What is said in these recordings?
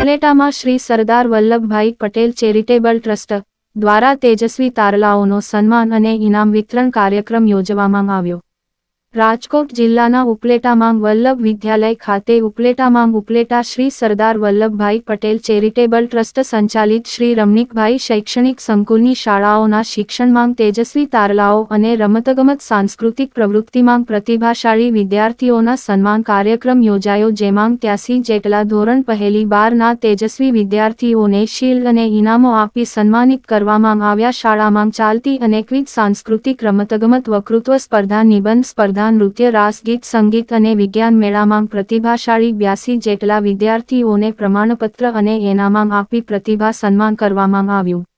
ઉપલેટામાં Shri Sardar Vallabhbhai Patel charitable trust દ્વારા તેજસ્વી તારલાઓનો સન્માન અને ઇનામ વિતરણ કાર્યક્રમ યોજવામાં આવ્યો. રાજકોટ જિલ્લાના ઉપલેટામાં વલ્લભ વિદ્યાલય ખાતે ઉપલેટામાં ઉપલેટા શ્રી સરદાર વલ્લભભાઈ પટેલ ચેરિટેબલ ટ્રસ્ટ સંચાલિત શ્રી રમણીકભાઈ શૈક્ષણિક સંકુલની શાળાઓના શિક્ષણમાં તેજસ્વી તારલાઓ અને રમતગમત સાંસ્કૃતિક પ્રવૃત્તિમાં પ્રતિભાશાળી વિદ્યાર્થીઓના સન્માન કાર્યક્રમ યોજાયો, જેમાં ત્યાસી જેટલા ધોરણ પહેલી બારના તેજસ્વી વિદ્યાર્થીઓને શીલ્ડ અને ઇનામો આપી સન્માનિત કરવામાં આવ્યા. શાળામાં ચાલતી અનેકવિધ સાંસ્કૃતિક રમતગમત વકૃત્વ સ્પર્ધા નિબંધ સ્પર્ધા નૃત્ય રાસગીત સંગીત અને વિજ્ઞાન મેળામાં પ્રતિભાશાળી બ્યાસી જેટલા વિદ્યાર્થીઓને પ્રમાણપત્ર અને એનામાં આપી પ્રતિભા સન્માન કરવામાં આવ્યું.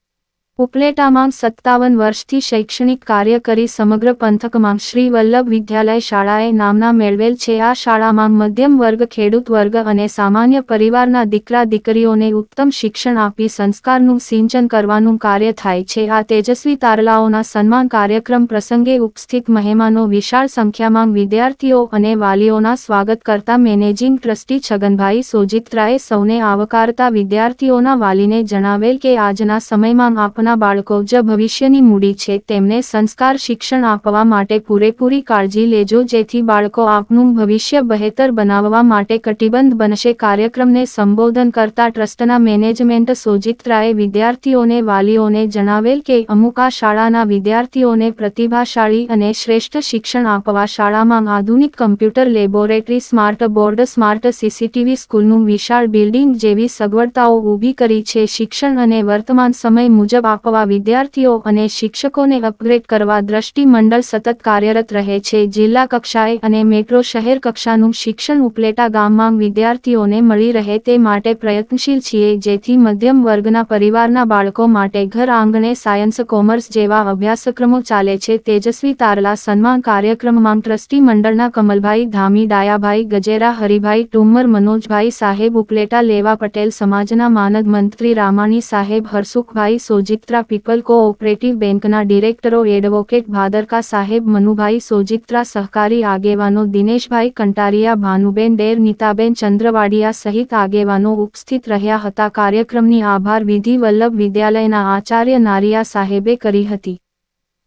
ઉપલેટામાં સત્તાવન વર્ષથી શૈક્ષણિક કાર્ય કરી સમગ્ર પંથકમાં શ્રી વલ્લભ વિદ્યાલય શાળાએ નામના મેળવેલ છે. આ શાળામાં મધ્યમ વર્ગ, ખેડૂત વર્ગ અને સામાન્ય પરિવારના દીકરા દીકરીઓને ઉત્તમ શિક્ષણ આપી સંસ્કારનું સિંચન કરવાનું કાર્ય થાય છે. આ તેજસ્વી તારલાઓના સન્માન કાર્યક્રમ પ્રસંગે ઉપસ્થિત મહેમાનો વિશાળ સંખ્યામાં વિદ્યાર્થીઓ અને વાલીઓના સ્વાગત કરતા મેનેજિંગ ટ્રસ્ટી છગનભાઈ સોજિત્રાએ સૌને આવકારતા વિદ્યાર્થીઓના વાલીને જણાવેલ કે આજના સમયમાં આપના બાળકો જ ભવિષ્યની મૂડી છે, તેમને સંસ્કાર શિક્ષણ આપવા માટે પૂરેપૂરી કાળજી લેજો, જેથી બાળકો આપનું ભવિષ્ય બહેતર બનાવવા માટે કટિબંધ બનશે. કાર્યક્રમને સંબોધન કરતા ટ્રસ્ટના મેનેજમેન્ટ સોજિત્રાએ વિદ્યાર્થીઓને, વાલીઓને જણાવેલ કે, અમુક શાળાના વિદ્યાર્થીઓને પ્રતિભાશાળી અને શ્રેષ્ઠ શિક્ષણ આપવા શાળામાં આધુનિક computer laboratory, smart board, smart CCTV સ્કૂલનું વિશાળ બિલ્ડિંગ જેવી સગવડતાઓ ઊભી કરી છે. શિક્ષણ અને વર્તમાન સમય મુજબ આપવા વિદ્યાર્થીઓ અને શિક્ષકોને અપગ્રેડ કરવા દ્રષ્ટિ સતત કાર્યરત રહે છે. જિલ્લા કક્ષાએ અને મેટ્રો શહેર કક્ષાનું શિક્ષણ ઉપલેટા ગામમાં વિદ્યાર્થીઓને મળી રહે તે માટે પ્રયત્નશીલ છીએ, જેથી મધ્યમ વર્ગના પરિવારના બાળકો માટે ઘર આંગણે સાયન્સ, કોમર્સ જેવા અભ્યાસક્રમો ચાલે છે. તેજસ્વી તારલા સન્માન કાર્યક્રમમાં ટ્રસ્ટી મંડળના કમલભાઈ ધામી, ડાયાભાઈ ગજેરા, હરિભાઈ ટુમર મનોજભાઈ સાહેબ ઉપલેટા, લેવા પટેલ, સમાજના માનદ મંત્રી રામાણી સાહેબ, હરસુખભાઈ સોજિત્રા પીપલ કોઓપરેટિવ બેંકના ડિરેક્ટરો એડવોકેટ ભાદરકા સાહેબ, મનુભાઈ સોજિત્રા, સહકારી આગેવાનો દિનેશભાઈ કંટારિયા, ભાનુબેન ડેર, નીતાબેન ચંદ્રવાડિયા સહિત આગેવાનો ઉપસ્થિત રહ્યા હતા. કાર્યક્રમની આભાર વિધિ વલ્લભ વિદ્યાલયના આચાર્ય નારિયા સાહેબે કરી હતી.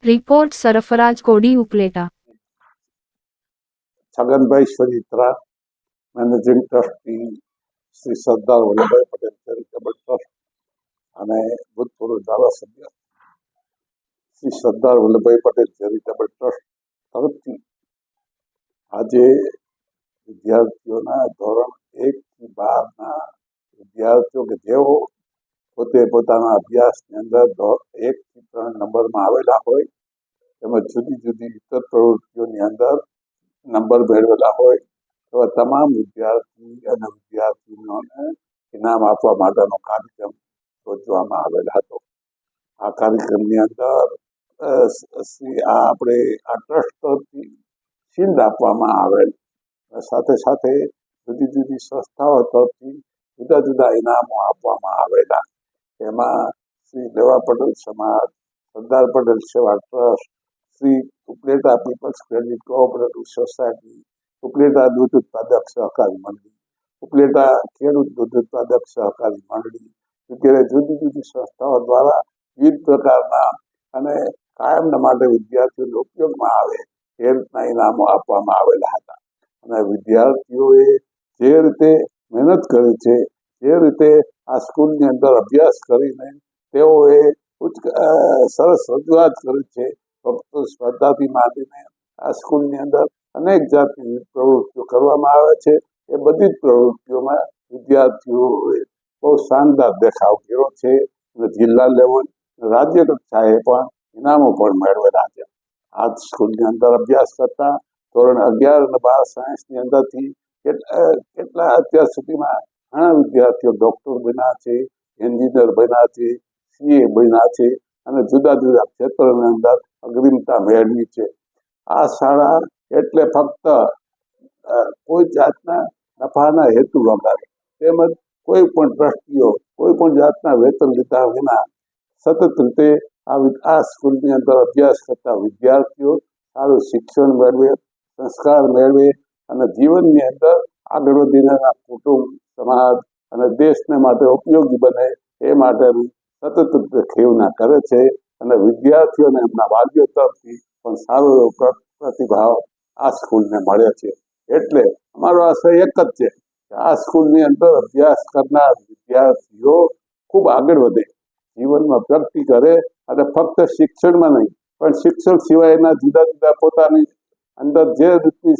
Report Sarfaraz Kodi Upleta. Chhaganbhai Sojitra, managing trustee Shri Sardar Vallabhbhai Patel charitable trust અને ભૂતપૂર્વ ધારાસભ્ય શ્રી સરદાર વલ્લભભાઈ પટેલ ચેરિટેબલ ટ્રસ્ટ તરફથી આજે વિદ્યાર્થીઓના ધોરણ એક થી બારના વિદ્યાર્થીઓ કે જેઓ પોતે પોતાના અભ્યાસની અંદર એક થી ત્રણ નંબરમાં આવેલા હોય, તેમજ જુદી જુદી ઇતર પ્રવૃત્તિઓની અંદર નંબર મેળવેલા હોય, એવા તમામ વિદ્યાર્થી અને વિદ્યાર્થીઓને ઇનામ આપવા માટેનો કાર્યક્રમ યોજવામાં આવેલ હતો. આ કાર્યક્રમની અંદર આ આપણે આ ટ્રસ્ટ તરફથી શિલ્ડ આપવામાં આવેલ. સાથે સાથે જુદી જુદી સંસ્થાઓ તરફથી જુદા જુદા ઇનામો આપવામાં આવેલા. એમાં શ્રી દેવા પટેલ સમાજ, Sardar Patel Seva trust, Shri Upleta people's credit cooperative society, Upleta દૂધ ઉત્પાદક સહકારી મંડળી, ઉપલેટા ખેડૂત દૂધ ઉત્પાદક સહકારી મંડળી વગેરે જુદી જુદી સંસ્થાઓ દ્વારા વિવિધ પ્રકારના અને કાયમના માટે વિદ્યાર્થીઓને ઉપયોગમાં આવે એ રીતના ઇનામો આપવામાં આવેલા હતા. અને વિદ્યાર્થીઓએ જે રીતે મહેનત કરી છે, જે રીતે આ સ્કૂલની અંદર અભ્યાસ કરીને તેઓએ ઉચ્ચ સરસ રજૂઆત કરી છે ફક્ત સ્પર્ધાથી માંડીને આ સ્કૂલની અંદર અનેક જાતની પ્રવૃત્તિઓ કરવામાં આવે છે. એ બધી જ પ્રવૃત્તિઓમાં વિદ્યાર્થીઓએ બહુ શાનદાર દેખાવ કર્યો છે અને જિલ્લા લેવલ રાજ્ય કક્ષાએ પણ ઇનામો પણ મેળવેલા છે. આ સ્કૂલની અંદર અભ્યાસ કરતા ધોરણ અગિયાર અને બાર સાયન્સની અંદરથી કેટલા કેટલા અત્યાર સુધીમાં ઘણા વિદ્યાર્થીઓ ડૉક્ટર બન્યા છે, એન્જિનિયર બન્યા છે, સીએ બન્યા છે અને જુદા જુદા ક્ષેત્રોની અંદર અગ્રિમતા મેળવી છે. આ શાળા એટલે ફક્ત કોઈ જાતના નફાના હેતુ વગર, તેમજ કોઈ પણ ટ્રસ્ટીઓ, કોઈ પણ જાતના વેતન લીધા વિના સતત રીતે આ આ સ્કૂલની અંદર અભ્યાસ કરતા વિદ્યાર્થીઓ સારું શિક્ષણ મેળવે, સંસ્કાર મેળવે અને જીવનની અંદર આગળ વધીને કુટુંબ, સમાજ અને દેશને માટે ઉપયોગી બને એ માટેની સતત રીતે ખેવના કરે છે અને વિદ્યાર્થીઓને એમના વાલીઓ તરફથી પણ સારો એવો પ્ર- પ્રતિભાવ આ સ્કૂલને મળે છે. એટલે અમારો આશય એક જ છે આ સ્કૂલની અંદર અભ્યાસ કરનાર વિદ્યાર્થીઓ ખૂબ આગળ વધે. જીવનમાં પ્રગતિ કરે અને ફક્ત શિક્ષણમાં નહીં, પણ શિક્ષણ સિવાયના જુદા જુદા પોતાની અંદર જે રીતની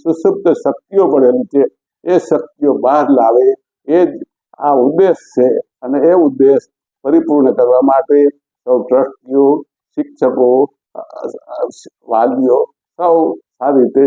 સુસુપ્ત શક્તિઓ પડેલી છે, એ શક્તિઓ બહાર લાવે, એ જ આ ઉદ્દેશ છે અને એ ઉદ્દેશ પરિપૂર્ણ કરવા માટે સૌ ટ્રસ્ટીઓ, શિક્ષકો વાલીઓ સૌ સારી રીતે